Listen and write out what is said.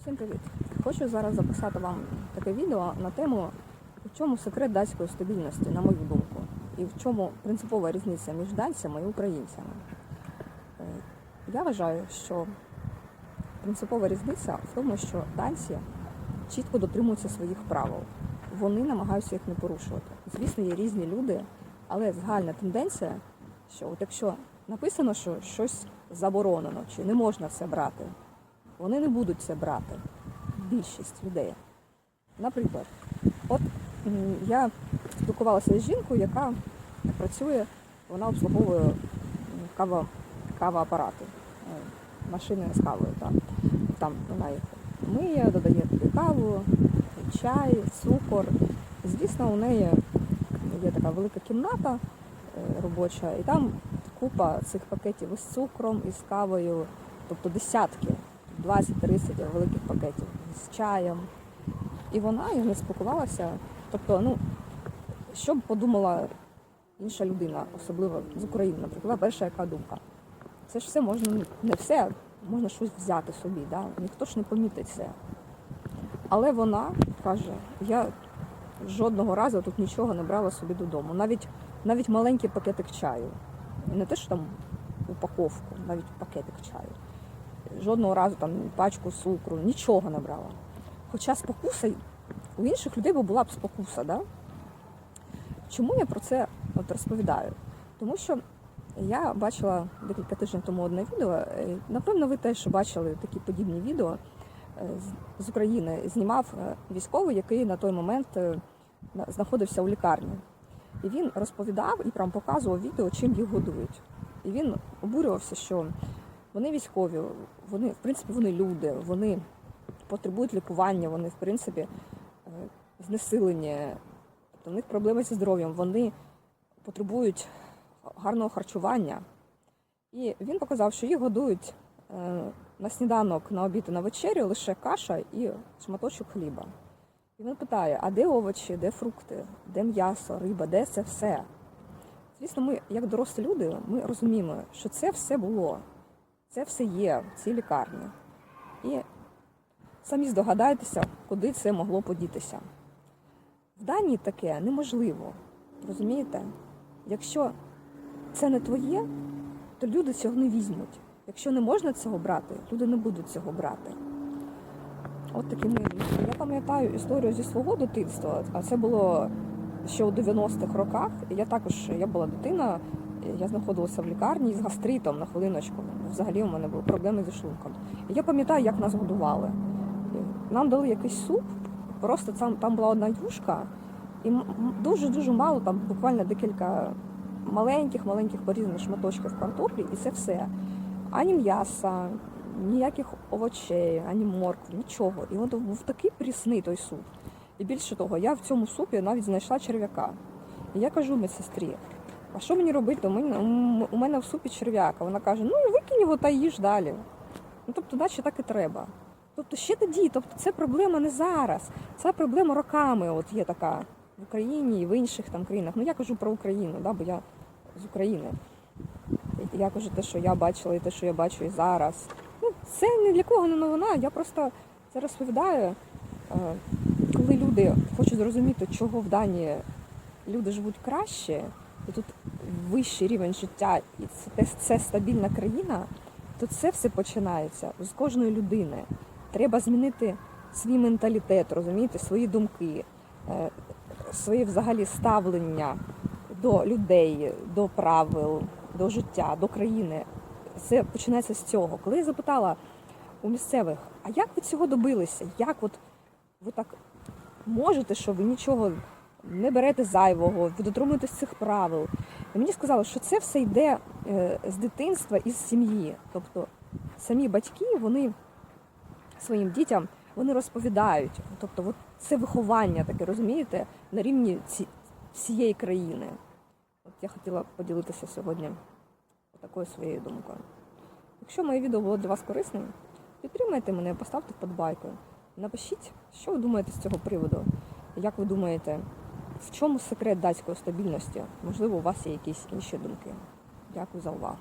Всім привіт! Хочу зараз записати вам таке відео на тему, в чому секрет датської стабільності, на мою думку, і в чому принципова різниця між данцями і українцями. Е, Я вважаю, що принципова різниця в тому, що данці чітко дотримуються своїх правил. Вони намагаються їх не порушувати. Звісно, є різні люди, але загальна тенденція, що от якщо написано, що щось заборонено чи не можна це брати, вони не будуть це брати. Більшість людей. Наприклад, от я спілкувалася з жінкою, яка працює, вона обслуговує кава, кавоапарати, е, машини з кавою. Так. Там вона їх миє, додає каву, чай, цукор. Звісно, у неї є така велика кімната е, робоча, і там купа цих пакетів із цукром, із кавою, тобто десятки. 20-30 великих пакетів з чаєм. І вона я не спілкувалася. Тобто, ну, що б подумала інша людина, особливо з України, наприклад, перша яка думка. Це ж все можна, не все, можна щось взяти собі, да? ніхто ж не помітить це. Але вона каже, я жодного разу тут нічого не брала собі додому. Навіть, навіть маленький пакетик чаю. Не те, що там упаковку, навіть пакетик чаю жодного разу там пачку цукру, нічого не брала. Хоча спокуса у інших людей би була б спокуса. Да? Чому я про це от розповідаю? Тому що я бачила декілька тижнів тому одне відео. е, Напевно, ви теж бачили такі подібні відео е, з- України. Знімав е, військовий, який на той момент знаходився у лікарні. І він розповідав і прям показував відео, чим їх годують. І він обурювався, що вони військові, вони, в принципі, вони люди, вони потребують лікування, вони, в принципі, е, знесилені, тобто в них проблеми зі здоров'ям, вони потребують гарного харчування. І він показав, що їх годують е, на сніданок, на обід і на вечерю лише каша і шматочок хліба. І він питає: а де овочі, де фрукти, де м'ясо, риба, де це все? Звісно, ми, як дорослі люди, ми розуміємо, що це все було. Це все є в цій лікарні. І самі здогадайтеся, куди це могло подітися. В Данії таке неможливо. Розумієте? Якщо це не твоє, то люди цього не візьмуть. Якщо не можна цього брати, люди не будуть цього брати. От такі думки. Я пам'ятаю історію зі свого дитинства, а це було ще у 90-х роках. Я також я була дитина, я знаходилася в лікарні з гастритом на хвилиночку. Взагалі у мене були проблеми зі шлунком. Я пам'ятаю, як нас годували. Нам дали якийсь суп, просто там, там була одна юшка, і дуже-дуже мало, там буквально декілька маленьких-маленьких порізаних шматочків картоплі, і це все. Ані м'яса, ніяких овочей, ані моркви, нічого. І от був такий прісний той суп. І більше того, я в цьому супі навіть знайшла черв'яка. І я кажу медсестрі, а що мені робити? У мене, в супі черв'яка. Вона каже, ну викинь його та їж далі. Ну тобто, наче так і треба. Тобто ще тоді, тобто це проблема не зараз, це проблема роками. От є така в Україні і в інших там країнах. Ну я кажу про Україну, да, бо я з України. Я кажу те, що я бачила, і те, що я бачу і зараз. Ну, це ні для кого не новина. Я просто це розповідаю, е, коли люди хочуть зрозуміти, чого в Данії люди живуть краще, і тут вищий рівень життя, і це, це стабільна країна, то це все починається з кожної людини. Треба змінити свій менталітет, розумієте, свої думки, е, своє взагалі ставлення до людей, до правил, до життя, до країни. Це починається з цього. Коли я запитала у місцевих, а як ви цього добилися? Як от ви так можете, що ви нічого не берете зайвого, ви дотримуєтесь цих правил? І мені сказали, що це все йде е, з дитинства і з сім'ї. Тобто самі батьки, вони своїм дітям вони розповідають. Тобто, от це виховання таке, розумієте, на рівні ці, всієї країни. От я хотіла поділитися сьогодні такою своєю думкою. Якщо моє відео було для вас корисним, підтримайте мене, поставте вподобайку. Напишіть, що ви думаєте з цього приводу. Як ви думаєте, в чому секрет датської стабільності? Можливо, у вас є якісь інші думки. Дякую за увагу.